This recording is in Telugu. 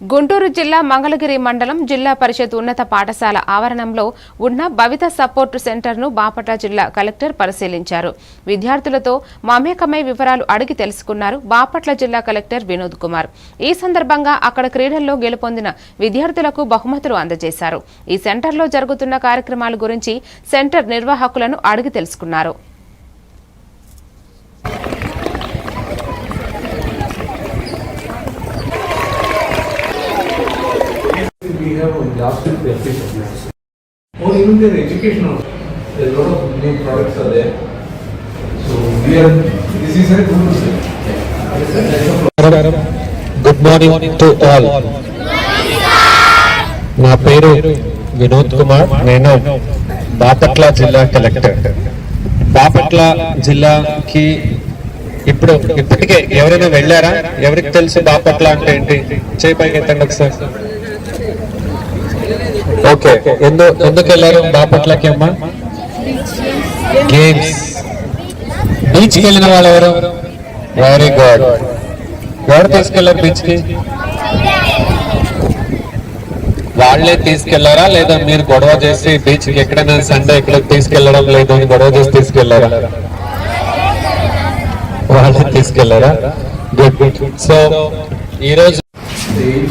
గుంటూరు జిల్లా మంగళగిరి మండలం జిల్లా పరిషత్ ఉన్నత పాఠశాల ఆవరణంలో ఉన్న భవిత సపోర్ట్ సెంటర్ను బాపట్ల జిల్లా కలెక్టర్ పరిశీలించారు. విద్యార్థులతో మమేకమై వివరాలు అడిగి తెలుసుకున్నారు బాపట్ల జిల్లా కలెక్టర్ వినోద్ కుమార్. ఈ సందర్భంగా అక్కడ క్రీడల్లో గెలుపొందిన విద్యార్థులకు బహుమతులు అందజేశారు. ఈ సెంటర్లో జరుగుతున్న కార్యక్రమాల గురించి సెంటర్ నిర్వాహకులను అడిగి తెలుసుకున్నారు. Week the office Or even their education also. There's a lot of new products are there. So we are, this is a good step. Good morning to all నా పేరు వినోద్ కుమార్ నేను బాపట్ల జిల్లా కలెక్టర్ బాపట్ల జిల్లాకి ఇప్పుడు ఇప్పటికే ఎవరైనా వెళ్ళారా ఎవరికి తెలుసు బాపట్ల అంటే ఏంటి చేయి పైకి ఎత్తండి ఒకసారి ఓకే. ఎందు ఎందుకు వెళ్ళారు బాపట్లకి అమ్మా గేమ్స్. బీచ్కి వెళ్ళిన వాళ్ళు ఎవరు? వెరీ గుడ్ ఎవరు తీసుకెళ్ళారు బీచ్కి వాళ్ళే తీసుకెళ్ళారా? లేదా మీరు గొడవ చేసి బీచ్కి ఎక్కడైనా సండే ఇక్కడ తీసుకెళ్ళడం లేదు అని గొడవ చేసి తీసుకెళ్ళారా? వాళ్ళే తీసుకెళ్ళారా? గుడ్ గుడ్ సో ఈ రోజు The age